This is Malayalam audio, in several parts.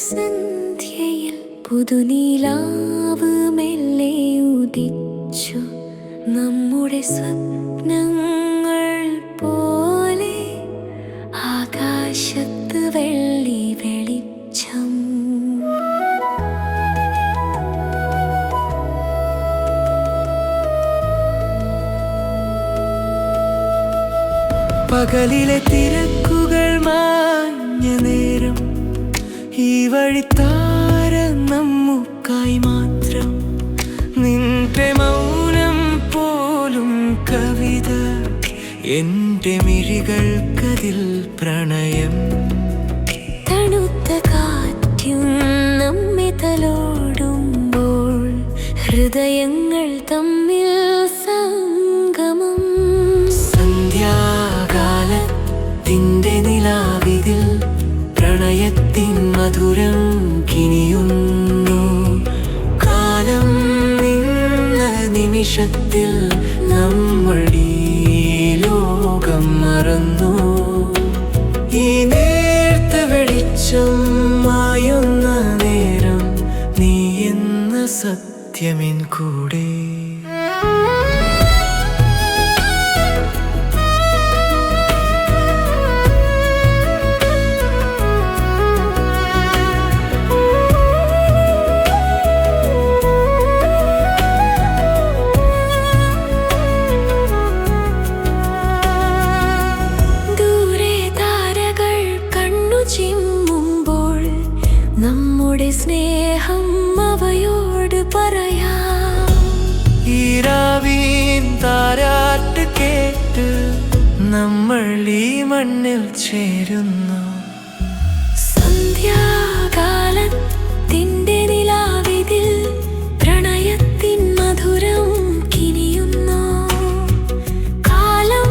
സന്ധ്യയിൽ പുതുനീലാവ് മെല്ലെ ഉദിച്ചു. നമ്മുടെ സ്വപ്നങ്ങൾ ആകാശത്ത് വെള്ളി വെളിച്ചം. പകലിലെ തിരക്കുകൾ മാഞ്ഞ നേരം ഈ വഴിത്താര നമുക്കായി മാത്രം എന്റെ മിഴികൾക്കതിൽ പ്രണയം. തണുത്ത കാറ്റും നമ്മെ തലോടുമ്പോൾ ഹൃദയങ്ങൾ തമ്മിൽ സംഗമം. സന്ധ്യാകാലത്തിന്റെ നിലാവിതിൽ പ്രണയത്തിൻ മധുരം കിനിയുന്നു. കാലം നിന്ന നിമിഷത്തിൽ ലോകം മറന്നു. ഈ നേർത്ത വെളിച്ചം മായുന്ന നേരം നീ എന്ന സത്യമിൻ കൂടെ. മണ്ണിൽ ചേരുന്നു. സന്ധ്യാകാലത്തിന്റെ നിലാവിതിൽ പ്രണയത്തിൻ മധുരം കിനിയുന്നു. കാലം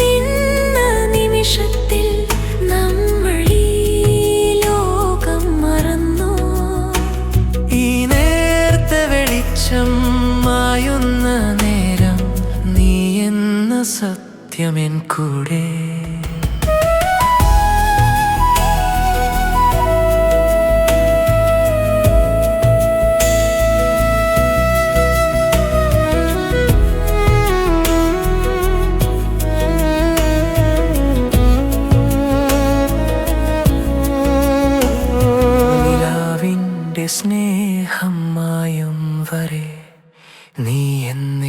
നിന്ന നിമിഷത്തിൽ നമ്മൾ ഈ ലോകം മറന്നു. ഈ നേർത്ത വെളിച്ചം മായുന്ന നേരം നീ എന്ന സത്യമെൻ കൂടെ. വരെ നീ എന്ന